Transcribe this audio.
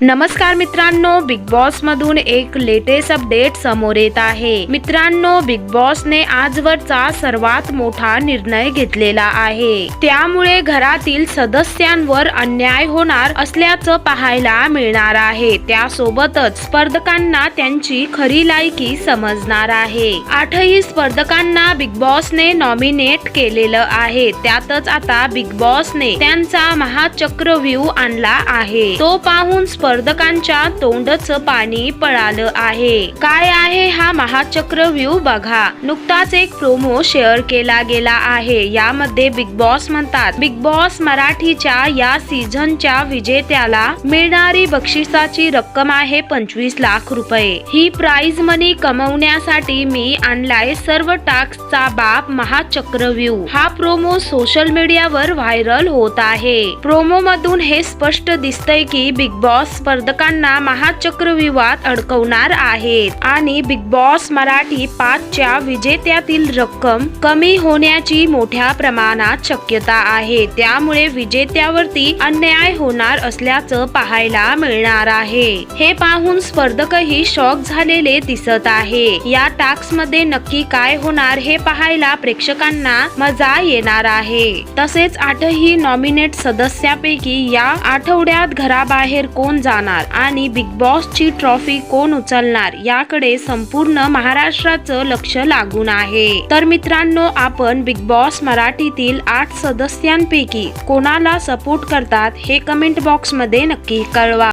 नमस्कार मित्रांनो big boss मधून एक लेटेस्ट अपडेट समोर येत आहे. मित्रांनो बिग बॉसने आजवरचा सर्वात मोठा निर्णय घेतलेला आहे. त्यामुळे घरातील सदस्यांवर अन्याय होणार असल्याचं पाहायला मिळणार आहे. त्यासोबतच स्पर्धकांना त्यांची खरी लायकी समजणार आहे. आठही स्पर्धकांना बिग बॉसने नॉमिनेट केलेलं आहे. त्यातच आता बिग बॉसने त्यांचा महाचक्रव्यूह आणला आहे. तो पाहून स्पर्धकांच्या तोंडचं पाणी पळालं आहे. काय आहे हा महाचक्रव्यूह बघा. नुकताच एक प्रोमो शेअर केला गेला आहे. यामध्ये बिग बॉस म्हणतात बिग बॉस मराठीच्या या सीझनच्या विजेत्याला मिळणारी बक्षिसाची रक्कम आहे पंचवीस लाख रुपये. ही प्राइज मनी कमवण्यासाठी मी आणलाय सर्व टास्कचा बाप महाचक्रव्यूह हा प्रोमो सोशल मीडियावर व्हायरल होत आहे. प्रोमो मधून हे स्पष्ट दिसतंय की बिग बॉस स्पर्धकांना महाचक्रव्यूहात अडकवणार आहेत. आणि बिग बॉस मराठी पाचच्या विजेत्यातील रक्कम कमी होण्याची मोठ्या प्रमाणात शक्यता आहे. त्यामुळे विजेत्यावरती अन्याय होणार असल्याचं पाहायला मिळणार आहे. हे पाहून स्पर्धकही शॉक झालेले दिसत आहे. या टास्कमध्ये नक्की काय होणार हे पाहायला प्रेक्षकांना मजा येणार आहे. तसेच आठही नॉमिनेट सदस्यापैकी या आठवड्यात घराबाहेर कोण जाणार आणि बिग बॉस ची ट्रॉफी कोण उचलणार याकडे संपूर्ण महाराष्ट्राचं लक्ष लागून आहे. तर मित्रांनो आपण बिग बॉस मराठीतील आठ सदस्यांपैकी कोणाला सपोर्ट करतात हे कमेंट बॉक्समध्ये नक्की कळवा.